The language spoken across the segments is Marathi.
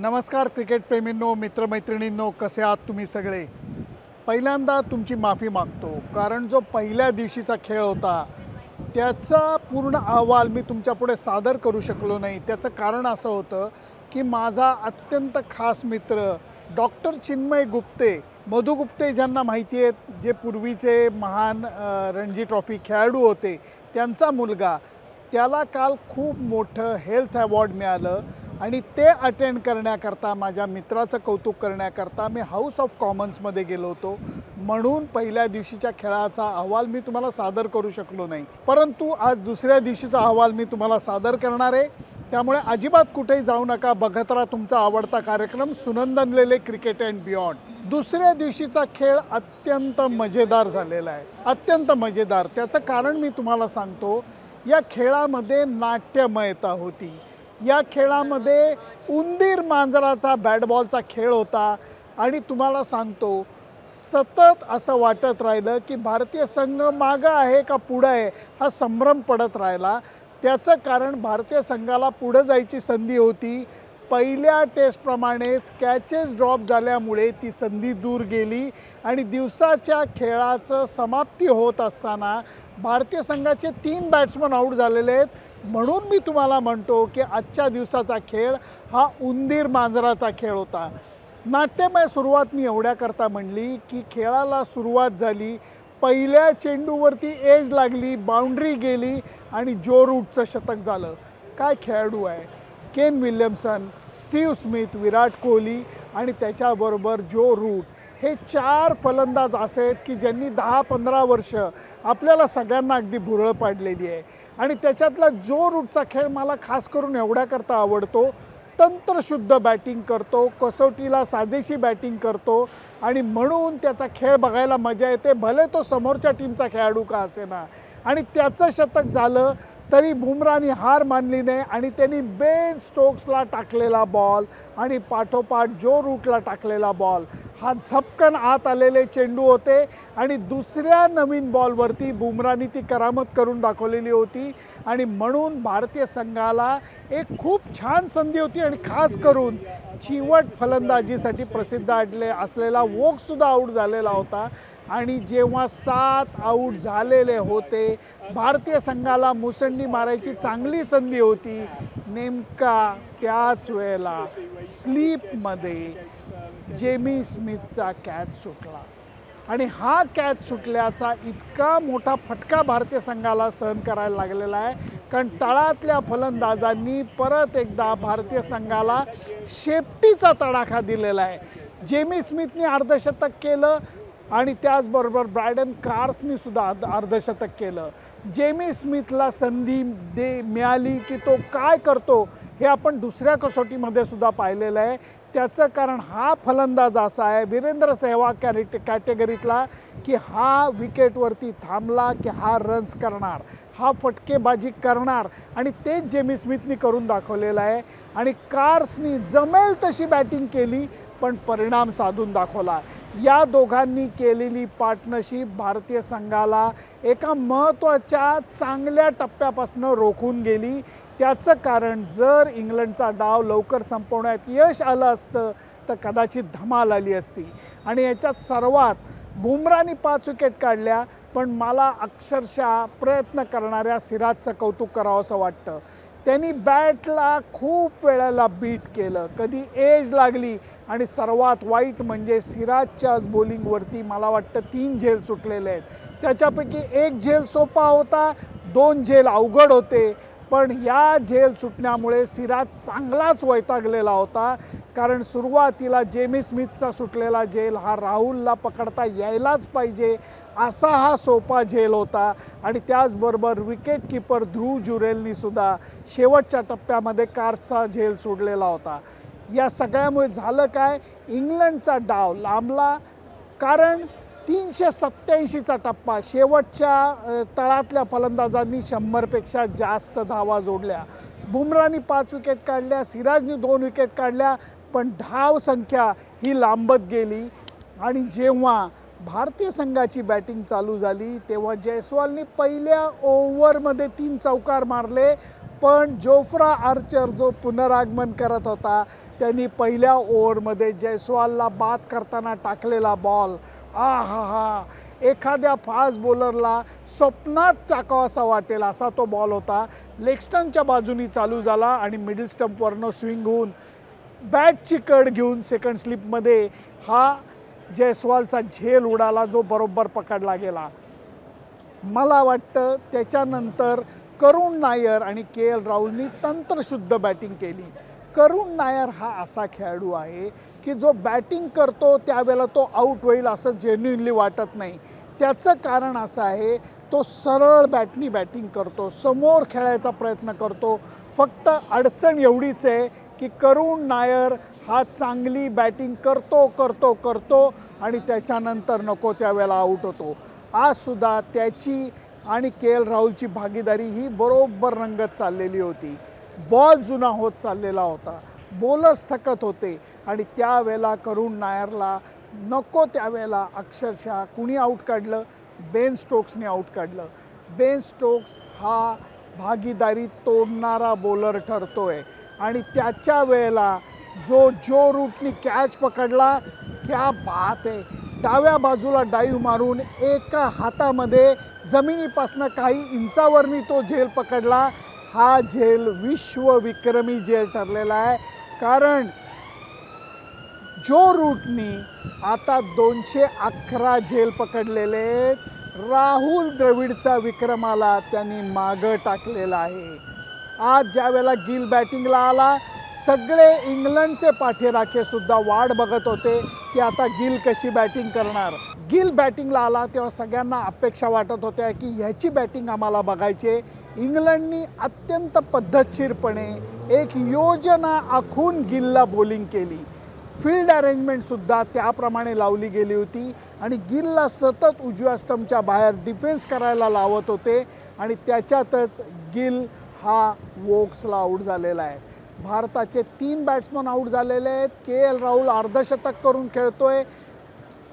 नमस्कार क्रिकेट प्रेमींनो मित्रमैत्रिणींनो कसे आहात तुम्ही सगळे? पहिल्यांदा तुमची माफी मागतो कारण जो पहिल्या दिवशीचा खेळ होता त्याचा पूर्ण अहवाल मी तुमच्यापुढे सादर करू शकलो नाही. त्याचं कारण असं होतं की माझा अत्यंत खास मित्र डॉक्टर चिन्मय गुप्ते मधु गुप्ते ज्यांना माहिती आहेत जे पूर्वीचे महान रणजी ट्रॉफी खेळाडू होते त्यांचा मुलगा त्याला काल खूप मोठं हेल्थ अवॉर्ड मिळालं. आणि ते अटेंड करण्याकरता माझ्या मित्राचं कौतुक करण्याकरता मी हाऊस ऑफ कॉमन्समध्ये गेलो होतो. म्हणून पहिल्या दिवशीच्या खेळाचा अहवाल मी तुम्हाला सादर करू शकलो नाही. परंतु आज दुसऱ्या दिवशीचा अहवाल मी तुम्हाला सादर करणार आहे. त्यामुळे अजिबात कुठेही जाऊ नका. बघत राहा तुमचा आवडता कार्यक्रम सुनंदनलेले क्रिकेट अँड बियॉन्ड दुसऱ्या दिवशीचा खेळ अत्यंत मजेदार झालेला आहे. अत्यंत मजेदार. त्याचं कारण मी तुम्हाला सांगतो या खेळामध्ये नाट्यमयता होती. या खेळामध्ये उंदीर मांजराचा बॅट बॉलचा खेळ होता. आणि तुम्हाला सांगतो सतत असं वाटत राहिलं की भारतीय संघ मागं आहे का पुढं आहे हा संभ्रम पडत राहिला. त्याचं कारण भारतीय संघाला पुढं जायची संधी होती. पहिल्या टेस्टप्रमाणेच कॅचेस ड्रॉप झाल्यामुळे ती संधी दूर गेली आणि दिवसाच्या खेळाचं समाप्ती होत असताना भारतीय संघाचे तीन बॅट्समन आऊट झालेले आहेत. म्हणून मी तुम्हाला म्हणतो की आजच्या दिवसाचा खेळ हा उंदीर मांजराचा खेळ होता. नाट्यमय सुरुवात मी एवढ्याकरता म्हणली की खेळाला सुरुवात झाली पहिल्या चेंडूवरती एज लागली बाउंड्री गेली आणि जो रूटचं शतक झालं. काय खेळाडू आहे? Kane Williamson Steve Smith Virat Kohli आणि त्याच्याबरोबर जो रूट. हे चार फलंदाज असे आहेत की ज्यांनी दहा पंधरा वर्ष आपल्याला सगळ्यांना अगदी भुरळ पाडलेली आहे. आणि त्याच्यातला जो रूटचा खेळ मला खास करून एवढ्याकरता आवडतो तंत्रशुद्ध बॅटिंग करतो कसोटीला साजेशी बॅटिंग करतो आणि म्हणून त्याचा खेळ बघायला मजा येते. भले तो समोरच्या टीमचा खेळाडू का असेना. आणि त्याचं शतक झालं तरी बुमरानी हार मानली नाही आणि त्यांनी बेन स्टोक्सला टाकलेला बॉल आणि पाठोपाठ जो रूटला टाकलेला बॉल हा झपकन आत आलेले चेंडू होते आणि दुसऱ्या नवीन बॉलवरती बुमरानी ती करामत करून दाखवलेली होती. आणि म्हणून भारतीय संघाला एक खूप छान संधी होती आणि खास करून चिवट फलंदाजीसाठी प्रसिद्ध आडले असलेला वोकसुद्धा आऊट झालेला होता. आणि जेव्हा सात आऊट झालेले होते भारतीय संघाला मुसंडी मारायची चांगली संधी होती. नेमका त्याच वेळेला स्लीपमध्ये जेमी स्मिथचा कॅच सुटला. आणि हा कॅच सुटल्याचा इतका मोठा फटका भारतीय संघाला सहन करायला लागलेला आहे कारण तळातल्या फलंदाजांनी परत एकदा भारतीय संघाला शेपटीचा तडाखा दिलेला आहे. जेमी स्मिथने अर्धशतक केलं आणि त्याचबरोबर ब्रायडन कार्सनी सुद्धा अर्ध अर्धशतक केलं. जेमी स्मिथला संधी दे मिळाली की तो काय करतो हे आपण दुसऱ्या कसोटीमध्ये सुद्धा पाहिलेलं आहे. त्याचं कारण हा फलंदाज असा आहे वीरेंद्र सेहवाग कॅरेट कॅटेगरीतला की हा विकेटवरती थांबला की हा रन्स करणार. हा फटकेबाजी करणार. आणि तेच जेमी स्मिथनी करून दाखवलेलं आहे. आणि कार्सनी जमेल तशी बॅटिंग केली पण परिणाम साधून दाखवला. या दोघांनी केलेली पार्टनरशिप भारतीय संघाला एका महत्त्वाच्या चांगल्या टप्प्यापासून रोखून गेली. त्याचं कारण जर इंग्लंडचा डाव लवकर संपवण्यात यश आलं असतं तर कदाचित धमाल आली असती. आणि याच्यात सर्वात बुमरानी पाच विकेट काढल्या पण मला अक्षरशः प्रयत्न करणाऱ्या सिराजचं कौतुक करावं असं वाटतं. त्यांनी बॅटला खूप वेळेला बीट केलं. कधी एज लागली आणि सर्वात वाईट म्हणजे सिराजच्याच बॉलिंगवरती मला वाटतं तीन झेल सुटलेले आहेत. त्याच्यापैकी एक झेल सोपा होता दोन झेल अवघड होते. पण या झेल सुटण्यामुळे सिराज चांगलाच वैतागलेला होता. कारण सुरुवातीला जेमी स्मिथचा सुटलेला झेल हा राहुलला पकडता यायलाच पाहिजे असा हा सोपा झेल होता. आणि त्याचबरोबर विकेट किपर ध्रुव जुरेलनीसुद्धा शेवटच्या टप्प्यामध्ये कारचा झेल सोडलेला होता. या सगळ्यामुळे झालं काय? इंग्लंडचा डाव लांबला. कारण तीनशे सत्त्याऐंशीचा टप्पा. शेवटच्या तळातल्या फलंदाजांनी शंभरपेक्षा जास्त धावा जोडल्या. बुमरानी पाच विकेट काढल्या सिराजनी दोन विकेट काढल्या पण धाव संख्या ही लांबत गेली. आणि जेव्हा भारतीय संघाची बॅटिंग चालू झाली तेव्हा जयस्वालनी पहिल्या ओव्हरमध्ये तीन चौकार मारले पण जोफ्रा आर्चर जो पुनरागमन करत होता त्यांनी पहिल्या ओव्हरमध्ये जयस्वालला बाद करताना टाकलेला बॉल. आ हा हा एखाद्या फास्ट बॉलरला स्वप्नात टाकावासा वाटेल असा तो बॉल होता. लेगस्टनच्या बाजूनी चालू झाला आणि मिडल स्टंपवरनं स्विंग होऊन बॅटची कड घेऊन सेकंड स्लिपमध्ये हा जयस्वालचा झेल उडाला जो बरोबर पकडला गेला. मला वाटतं त्याच्यानंतर करुण नायर आणि के एल राहुलनी तंत्रशुद्ध बॅटिंग केली. करुण नायर हा असा खेळाडू आहे की जो बॅटिंग करतो त्यावेळेला तो आऊट होईल असं जेन्युनली वाटत नाही. त्याचं कारण असं आहे तो सरळ बॅटनी बॅटिंग करतो समोर खेळायचा प्रयत्न करतो. फक्त अडचण एवढीच आहे की करुण नायर हा चांगली बॅटिंग करतो करतो करतो आणि त्याच्यानंतर नको त्यावेळेला आऊट होतो. आजसुद्धा त्याची आणि के एल राहुलची भागीदारी ही बरोबर रंगत चाललेली होती. बॉल जुना होत चाललेला होता. बोलच थकत होते. आणि त्यावेळेला करुण नायरला नको त्यावेळेला अक्षरशः कुणी आऊट काढलं? बेन स्टोक्सने आऊट काढलं. बेन स्टोक्स हा भागीदारी तोडणारा बॉलर ठरतो आहे आणि त्याच्या वेळेला जो जो रूटनी कॅच पकडला क्या बात आहे. डाव्या बाजूला डाईव मारून एका हातामध्ये जमिनीपासनं काही इंचावरनी तो झेल पकडला. हा झेल विश्वविक्रमी झेल ठरलेला आहे. कारण जो रूटनी आता दोनशे अकरा झेल पकडलेले आहेत राहुल द्रविडचा विक्रमाला त्यांनी मागं टाकलेला आहे. आज ज्या वेळेला गिल बॅटिंगला आला सगळे इंग्लंडचे पाठीराखे सुद्धा वाट बघत होते की आता गिल कशी बॅटिंग करणार. गिल बॅटिंगला आला तेव्हा सगळ्यांना अपेक्षा वाटत होत्या की ह्याची बॅटिंग आम्हाला बघायची आहे. इंग्लंडनी अत्यंत पद्धतशीरपणे एक योजना आखून गिलला बॉलिंग केली. फील्ड अरेंजमेंटसुद्धा त्याप्रमाणे लावली गेली होती आणि गिलला सतत उजव्या स्तंभच्या बाहेर डिफेन्स करायला लावत होते आणि त्याच्यातच गिल हा वोक्सला आऊट झालेला आहे. भारताचे तीन बॅट्समन आऊट झालेले आहेत. के एल राहुल अर्धशतक करून खेळतोय.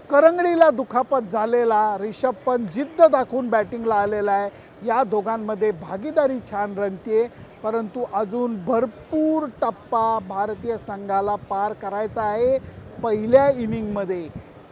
करंगडीला दुखापत झालेला रिषभ पंत जिद्द दाखवून बॅटिंगला आलेला आहे. या दोघांमध्ये भागीदारी छान रंगतीये परंतु अजून भरपूर टप्पा भारतीय संघाला पार करायचा आहे पहिल्या इनिंगमध्ये.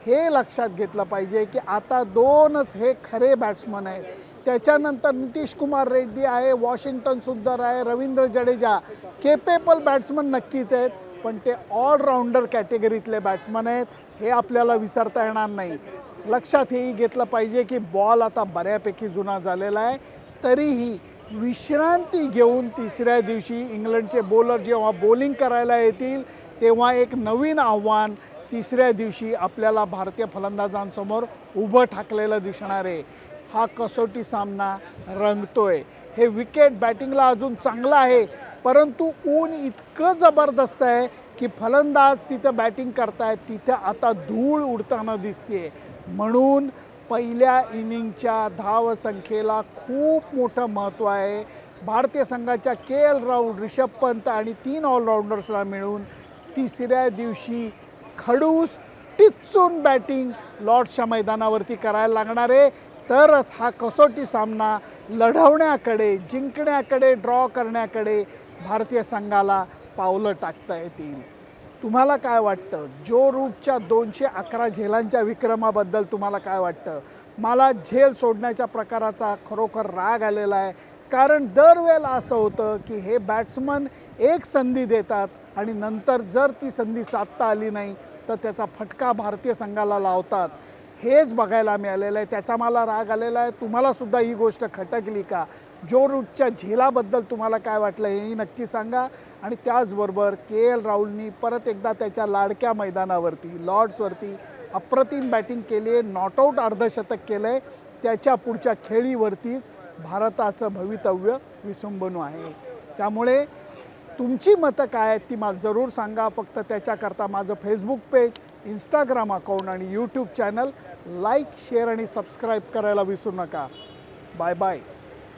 हे लक्षात घेतलं पाहिजे की आता दोनच हे खरे बॅट्समन आहेत. त्याच्यानंतर नितीश कुमार रेड्डी आहे वॉशिंग्टन सुंदर आहे रवींद्र जडेजा. केपेबल बॅट्समन नक्कीच आहेत. पण ते ऑलराऊंडर कॅटेगरीतले बॅट्समन आहेत हे आपल्याला विसरता येणार नाही. लक्षात हेही घेतलं पाहिजे की बॉल आता बऱ्यापैकी जुना झालेला आहे. तरीही विश्रांती घेऊन तिसऱ्या दिवशी इंग्लंडचे बॉलर जेव्हा बॉलिंग करायला येतील तेव्हा एक नवीन आव्हान तिसऱ्या दिवशी आपल्याला भारतीय फलंदाजांसमोर उभं ठाकलेलं दिसणार आहे. हा कसोटी सामना रंगतोय. हे विकेट बॅटिंगला अजून चांगलं आहे. परंतु ऊन इतकं जबरदस्त आहे की फलंदाज तिथं बॅटिंग करतायत तिथं आता धूळ उडताना दिसते म्हणून पहिल्या इनिंगच्या धावसंख्येला खूप मोठं महत्त्व आहे. भारतीय संघाच्या के एल राहुल रिषभ पंत आणि तीन ऑलराऊंडर्सला मिळून तिसऱ्या दिवशी खडूस टिचून बॅटिंग लॉर्ड्सच्या मैदानावरती करायला लागणार आहे. तरच हा कसोटी सामना लढवण्याकडे जिंकण्याकडे ड्रॉ करण्याकडे भारतीय संघाला पावलं टाकता येतील तुम्हाला काय वाटतं? जो रूटच्या दोनशे अकरा झेलांच्या विक्रमाबद्दल तुम्हाला काय वाटतं? मला झेल सोडण्याच्या प्रकाराचा खरोखर राग आलेला आहे. कारण दरवेळेला असं होतं की हे बॅट्समन एक संधी देतात आणि नंतर जर ती संधी साधता आली नाही तर त्याचा फटका भारतीय संघाला लावतात. हेच बघायला मिळालेलं आहे. त्याचा मला राग आलेला आहे. तुम्हालासुद्धा ही गोष्ट खटकली का? जो रूटच्या झेलाबद्दल तुम्हाला काय वाटलं हेही नक्की सांगा. आणि त्याचबरोबर के एल राहुलनी परत एकदा त्याच्या लाडक्या मैदानावरती लॉर्ड्सवरती अप्रतिम बॅटिंग केली आहे नॉट आऊट अर्धशतक केलं आहे त्याच्या पुढच्या खेळीवरतीच भारताचं भवितव्य विसंबनू आहे. त्यामुळे तुमची मतं काय आहेत ती मला जरूर सांगा. फक्त त्याच्याकरता माझं फेसबुक पेज इंस्टाग्राम अकाउंट आणि यूट्यूब चॅनल लाईक शेअर आणि सबस्क्राईब करायला विसरू नका. Bye bye